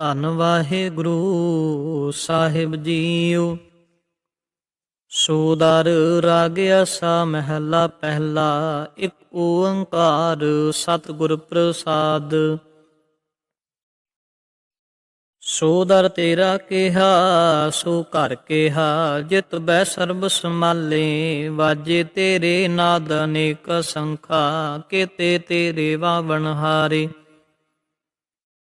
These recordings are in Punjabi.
ਧੰਨ ਵਾਹਿਗੁਰੂ ਸਾਹਿਬ ਜੀਓ। ਸੋਦਰ ਰਾਗ ਆਸਾ ਮਹਿਲਾ ਪਹਿਲਾ, ਇੱਕ ਓੰਕਾਰ ਸਤਿਗੁਰ ਪ੍ਰਸਾਦ। ਸੋਦਰ ਤੇਰਾ ਕਿਹਾ, ਸੋ ਘਰ ਕਿਹਾ, ਜਿਤ ਬੈ ਸਰਬ ਸਮਾਲੇ ਵਾਜੇ ਤੇਰੇ ਨਾਦ ਅਨੇਕ ਸੰਖਾ, ਕੀਤੇ ਤੇਰੇ ਵਾਵਣ ਹਾਰੇ।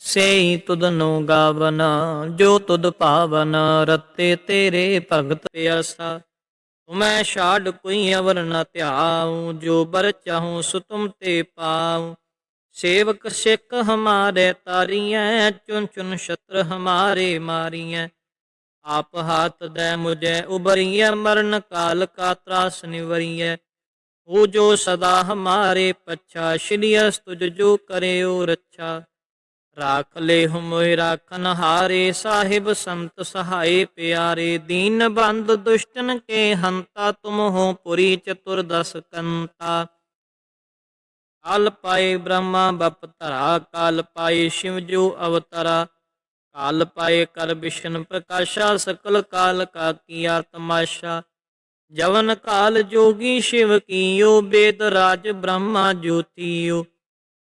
ਸੇਈ ਤੁਧਨੋ ਗਾਵਨ, ਜੋ ਤੁਧ ਭਾਵਨ ਰਤੇ ਤੇਰੇ ਭਗਤ ਪਿਆਸਾ। ਤੁਮੈ ਛਾੜ ਕੋਈ ਅਵਰ ਨ ਧਿਆਉ, ਜੋ ਬਰ ਚਾਹੂੰ ਸੋ ਤੁਮ ਤੇ ਪਾਉ। ਸੇਵਕ ਸਿੱਖ ਹਮਾਰੇ ਤਾਰੀਐ ਚੁਨ ਚੁਨ ਸ਼ਤਰ ਹਮਾਰੇ ਮਾਰੀਐ। ਆਪ ਹਾਥ ਦੇ ਮੁਝੇ ਉਬਰੀਐ ਮਰਨ ਕਾਲ ਕਾ ਤਰਾਸ ਨਿਵਰੀਐ। ਉਹ ਜੋ ਸਦਾ ਹਮਾਰੇ ਪੱਛਾ ਸ਼੍ਰੀ ਅਸ ਤੁਜ ਜੋ ਕਰਿਓ ਰੱਛਾ। ਰਾਖ ਲੈ ਹੁਮੋਇ ਰਾਖਨ ਹਾਰੇ, ਸਾਹਿਬ ਸੰਤ ਸਹਾਏ ਪਿਆਰੇ, ਦੀਨ ਬੰਦ ਦੁਸ਼ਟਨ ਕੇ ਹੰਤਾ, ਤੁਮ ਹੋ ਪੁਰੀ ਚਤੁਰ ਦਸ ਕੰਤਾ। ਕਾਲ ਪਾਏ ਬ੍ਰਹਮਾ, ਬਪ ਧਰਾ, ਕਾਲ ਪਾਏ ਸ਼ਿਵ ਜੋ ਅਵਤਰਾ। ਕਾਲ ਪਾਏ ਕਰ ਵਿਸ਼ਨ ਪ੍ਰਕਾਸ਼ਾ, ਸਕਲ ਕਾਲ ਕਾ ਕੀਆ ਤਮਾਸ਼ਾ ਜਵਨ ਕਾਲ ਜੋਗੀ ਸ਼ਿਵ ਕੀਓ, ਬੇਦ ਰਾਜ ਬ੍ਰਹਮਾ ਜੋਤੀਓ।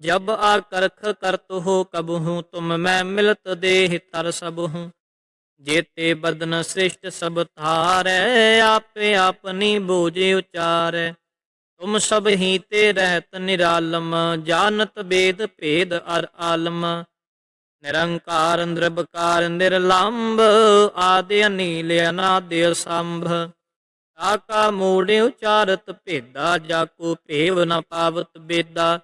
ਜਬ ਆ ਕਰਖ ਕਰਤ ਹੋ ਕਬਹੂ, ਤੁਮ ਮੈਂ ਮਿਲਤ ਦੇਹ ਤਰ ਸਭ ਹੂੰ ਜੇਤੇ ਬਦਨ ਸ੍ਰਿਸ਼ਟ ਸਭ ਥਾਰੈ ਆਪੇ ਆਪਨੀ ਬੋਝੇ ਉਚਾਰੈ। ਤੁਮ ਸਭ ਹੀ ਤੇ ਰਹਿਤ ਨਿਰਾਲਮ, ਜਾਣਤ ਬੇਦ ਭੇਦ ਅਰ ਆਲਮ। ਨਿਰੰਕਾਰ ਨਿਰਭਕਾਰ ਨਿਰਲੰਭ ਆਦਿ ਅਨੀਲ, ਅਨਾਦਿ ਸੰਭ ਕਾਕਾ ਮੂੜੇ ਉਚਾਰਤ ਭੇਦਾ ਜਾਕੋ ਭੇਵ ਨ ਪਾਵਤ ਬੇਦਾ।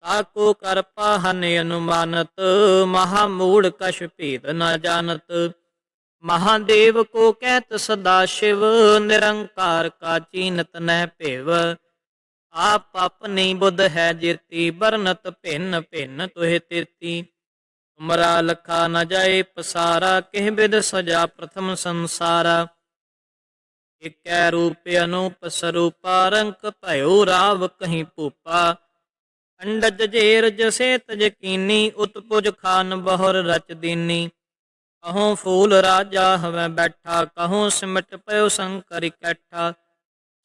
ਤਾਕੋ ਕਰ ਪਾਹਨ ਅਨੁਮਾਨਤ, ਮਹਾ ਮੂੜ ਕਛ ਭੇਦ ਨ ਜਾਣਤ। ਮਹਾਦੇਵ ਕੋ ਕਹਿਤ ਸਦਾ ਸ਼ਿਵ, ਨਿਰੰਕਾਰ ਕਾ ਚੀਨਤ ਨਹਿ ਭੇਵ। ਆਪ ਆਪਨੀ ਬੁੱਧ ਹੈ ਜਿਰਤੀ ਬਰਨਤ ਭਿੰਨ ਭਿੰਨ ਤੁਹਿ ਤਿਰਤੀ। ਤੁਮਰਾ ਲਖਾ ਨ ਜਾਏ ਪਸਾਰਾ, ਕਿਹ ਬਿਦ ਸਜਾ ਪ੍ਰਥਮ ਸੰਸਾਰਾ। ਇਕੈ ਰੂਪ ਅਨੂਪ ਸਰੂਪਾ, ਰੰਕ ਭਇਓ ਰਾਵ ਕਹੀਂ ਭੂਪਾ। ਅੰਡਜ ਜੇਰ ਜਸੇ ਤਜ ਉਤਪੁਜ ਖਾਨ ਬਹੁਰ ਰਚ ਦੀਨੀ। ਕਹੋਂ ਫੂਲ ਰਾਜਾ ਹਵੈ ਬੈਠਾ, ਕਹੋ ਸਿਮਟ ਪਇਓ ਸੰਕਰ ਇਕੱਠਾ।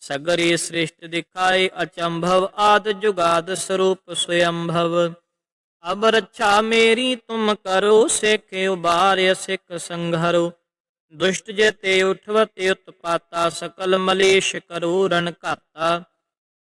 ਸਗਰੀ ਸ੍ਰਿਸ਼ਟ ਦਿਖਾਏ ਅਚੰਭਵ, ਆਦ ਜੁਗਾਦ ਸਰੂਪ ਸਵਯੰਭਵ ਅਬ ਰੱਛਾ ਮੇਰੀ, ਤੁਮ ਕਰੋ ਸਿੱਖ ਉਬਾਰਿ ਸਿੱਖ ਸੰਘਰੋ। ਦੁਸ਼ਟ ਜੇ ਜਤੇ ਉਠਵਤੇ ਉਤਪਾਤਾ ਸਕਲ ਮਲੇਸ਼ ਕਰੋ ਰਨ ਘਾਤਾ।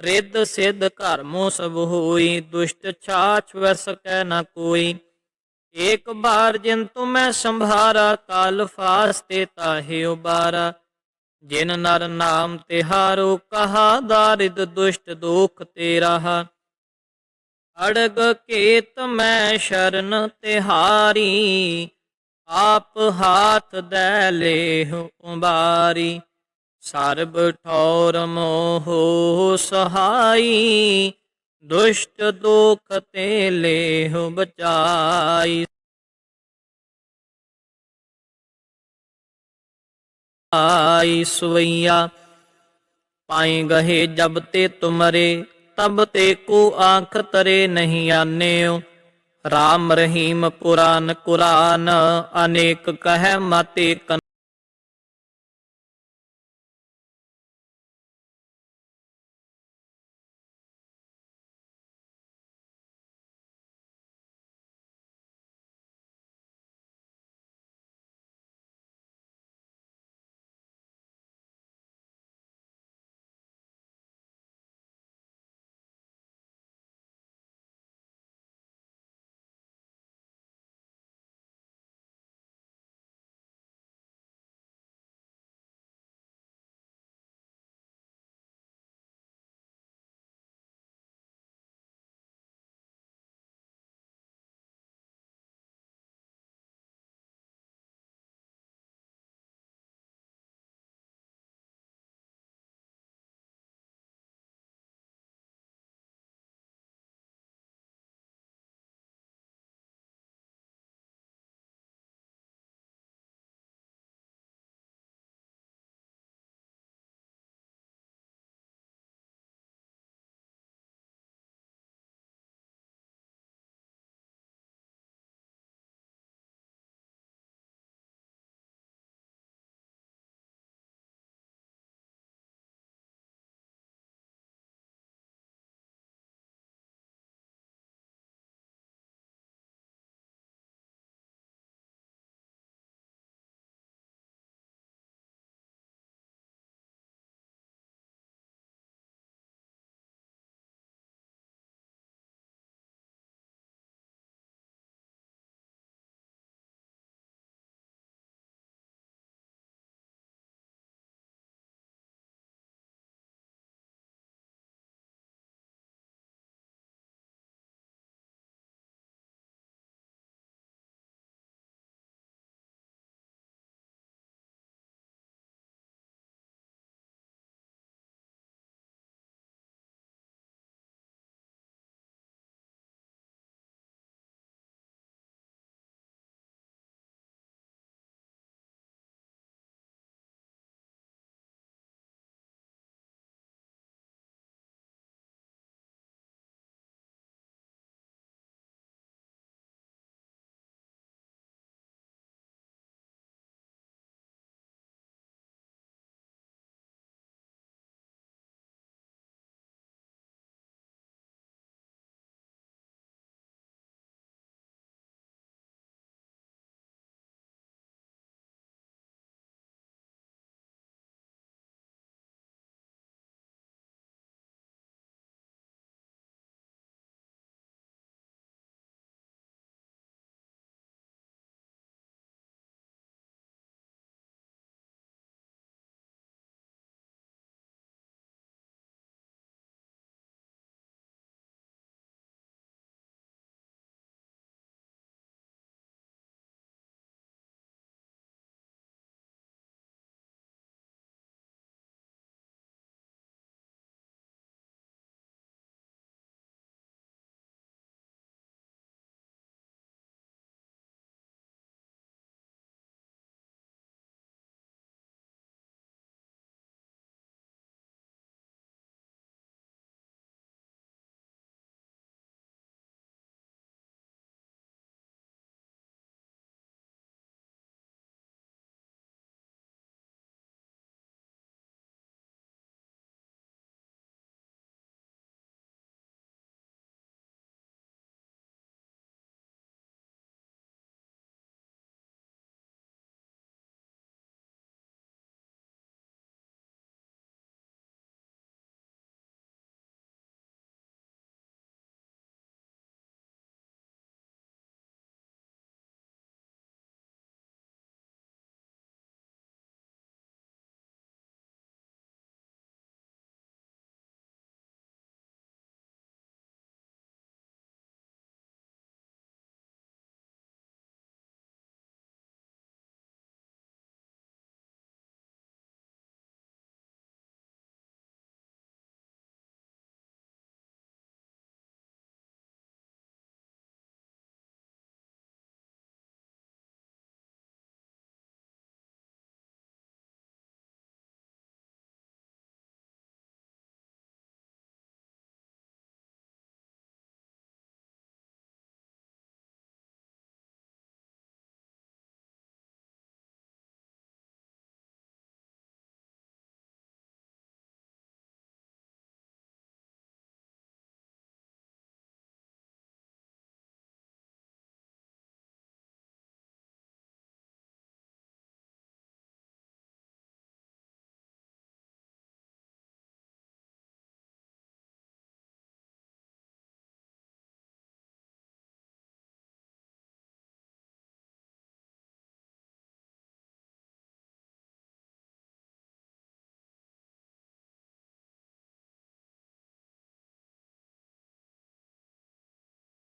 ਰਿੱਧ ਸਿੱਧ ਘਰ ਮੋ ਸਭ ਹੋਈ, ਦੁਸ਼ਟ ਛਾਛ ਵੈ ਸਕੈ ਨਾ ਕੋਈ। ਏਕ ਬਾਰ ਜਿਨ ਤੁਮੈ ਸੰਭਾਰਾ, ਕਾਲ ਫਾਸਤੇ ਤਾਹੇ ਉਬਾਰਾ। ਜਿਨ ਨਰ ਨਾਮ ਤਿਹਾਰੋ, ਕਹਾ ਦਾਰਿਦ ਦੁਸ਼ਟ ਦੋਖ ਤੇਰਾ। ਅੜਗ ਕੇਤ ਮੈਂ ਸ਼ਰਨ ਤਿਹਾਰੀ, ਆਪ ਹਾਥ ਦੈ ਲੇਹ ਉਬਾਰੀ। ਸਰਬ ਠੌਰ ਮੋਹ ਸਹਾਈ, ਦੁਸ਼ਟ ਦੋਖ ਤੇ ਲੇਹ ਬਚਾਈ। ਆਈ ਸੁਵਈਆ ਪਾਏ ਗਹੇ ਜਬ ਤੇ ਤੁਮਰੇ, ਤਬ ਤੇ ਕੋ ਆਂਖ ਤਰੇ ਨਹੀਂ ਆਨਿਓ ਰਾਮ ਰਹੀਮ ਪੁਰਾਨ ਕੁਰਾਨ, ਅਨੇਕ ਕਹਿ ਮਤੇ